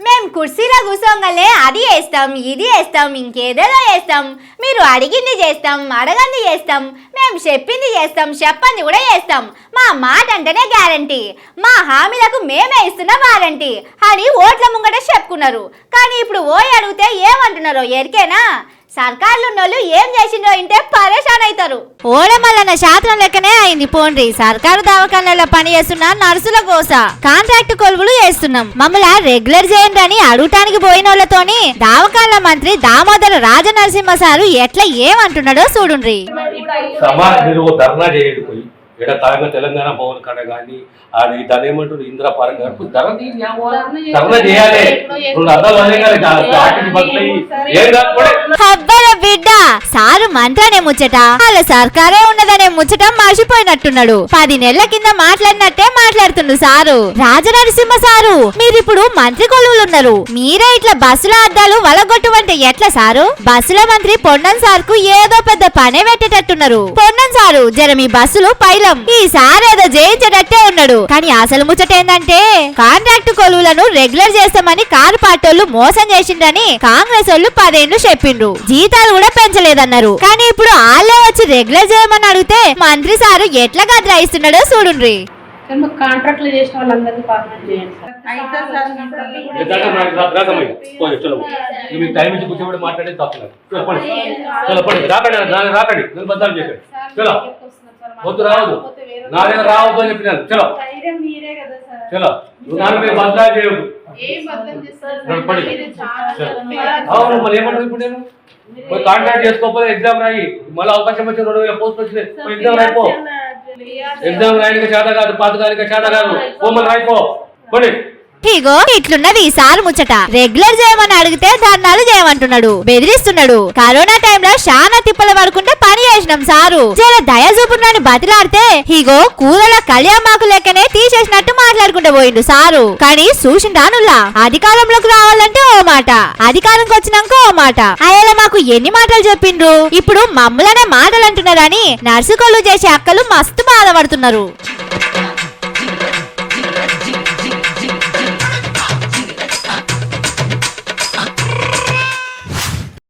మేము కుర్చీలో కూర్చోగలే అది వేస్తాం ఇది వేస్తాం ఇంకేదేదో వేస్తాం మీరు అడిగింది చేస్తాం అడగంది చేస్తాం. మేము చెప్పింది చేస్తాం చెప్పంది కూడా చేస్తాం. మా మాట అంటేనే గ్యారంటీ. మా హామీలకు మేమే ఇస్తున్న వారంటీ. అని ఓట్ల ముంగట చెప్పుకున్నారు. కానీ ఇప్పుడు ఓయి అడిగితే ఏమంటున్నారో ఎరికేనా? సర్కార్లు ఉన్నోళ్ళు ఏం చేసిండ్రో ఇంటే పరేషాన్ అవుతారు ఓడమల్లన్న శాస్త్రం లెక్కనే అయింది. పోండ్రి సర్కారు దవాఖానాలో పని చేస్తున్న నర్సుల కోస. కాంట్రాక్ట్ కొలువులు చేస్తున్నాం. మమ్మల్ని రెగ్యులర్ చేయండి అని అడగటానికి పోయిన వాళ్ళతోని దావకాల మంత్రి దామోదర రాజనరసింహ సారు ఎట్లా ఏమంటున్నాడో చూడుండ్రి. ఇక్కడ తాగా తెలంగాణ భవన్ కాడ కానీ అది దాని ఏమంటారు ఇందిరా పార్క్ గారు? ధర తీయండి, ఏమో. ధర్నా చేయాలి. రెండు అబ్బల బిడ్డ సారు మంత్రనే ముచ్చట. వాళ్ళ సర్కారే ఉన్నదనే ముచ్చట మర్చిపోయినట్టున్నాడు. పది నెలల కింద మాట్లాడినట్టే మాట్లాడుతుండు సారు. రాజనరసింహ సారు మీరిప్పుడు మంత్రి కొలువులున్నారు. మీరే ఇట్లా బస్సుల అద్దాలు వలగొట్టువంటే ఎట్లా సారు? బస్సుల మంత్రి పొన్నం సార్కు ఏదో పెద్ద పనే పెట్టేటట్టున్నారు. పొన్నం సారు జర మీ బస్సులు పైలం ఈ సార్ ఏదో జయించేటట్టే ఉన్నాడు. కానీ అసలు ముచ్చట ఏందంటే కాంట్రాక్ట్ కొలువులను రెగ్యులర్ చేస్తామని కారు పార్టోళ్ళు మోసం చేసిండ్రని కాంగ్రెస్ వాళ్ళు పదేండ్లు చెప్పిండ్రు. జీతాలు కూడా పెంచలేదన్నారు. కానీ ఇప్పుడు వాళ్ళే వచ్చి రెగ్యులర్ చేయమని అడిగితే మంత్రి సారు ఎట్లా గద్రాయిస్తున్నాడో చూడుండ్రి. కానీ మాకు కాంట్రాక్ట్లు చేసిన పర్మనెంట్ చేయండి. మీకు టైం ఇచ్చి మాట్లాడేది తప్పలేదు రాకండి రాకండి నేను బద్దాలు చేశాను చలో. వద్దు రావద్దు. నా దగ్గర రావద్దు అని చెప్పినాను చలో. ధైర్యం మీరే కదా సార్. చలో. నువ్వు నాన్న మీద. చాలా అవును మళ్ళీ ఏమంటారు ఇప్పుడు నేను? పోయి కాంటాక్ట్ చేసుకోకపోతే ఎగ్జామ్ రాయి. మళ్ళీ అవకాశం వచ్చి రెండు వేల పోస్ట్ వచ్చినాయి పోయి ఎగ్జామ్ రాయిపో. ఎగ్జామ్ రాయడానికి చేత కాదు పాతకాలిక చేత కాదు. పోమని రాయిపో. పోనీ. ఇగో ఇట్లున్నది ఈ సార్ ముచ్చట. రెగ్యులర్ చేయమని అడిగితే ధర్నాలు చేయమంటున్నాడు. బెదిరిస్తున్నాడు. కరోనా టైంలో చాలా తిప్పలు పడుకుంటే తీసేసినాం సారు. జర దయ చూపునని బతిలాడితే ఇగో కూరల కళ్యామాకు లెక్కనే తీసేసినట్టు మాట్లాడుకుంటూ పోయిండు సారు. కానీ చూసిండానుల్లా అధికారంలోకి రావాలంటే ఓ మాట. అధికారంకి వచ్చినాక ఓ మాట. ఆయన మాకు ఎన్ని మాటలు చెప్పిండ్రు? ఇప్పుడు మమ్మలనే మాటలు అంటున్నారని నర్సుకోళ్ళు చేసే అక్కలు మస్తు బాధపడుతున్నారు.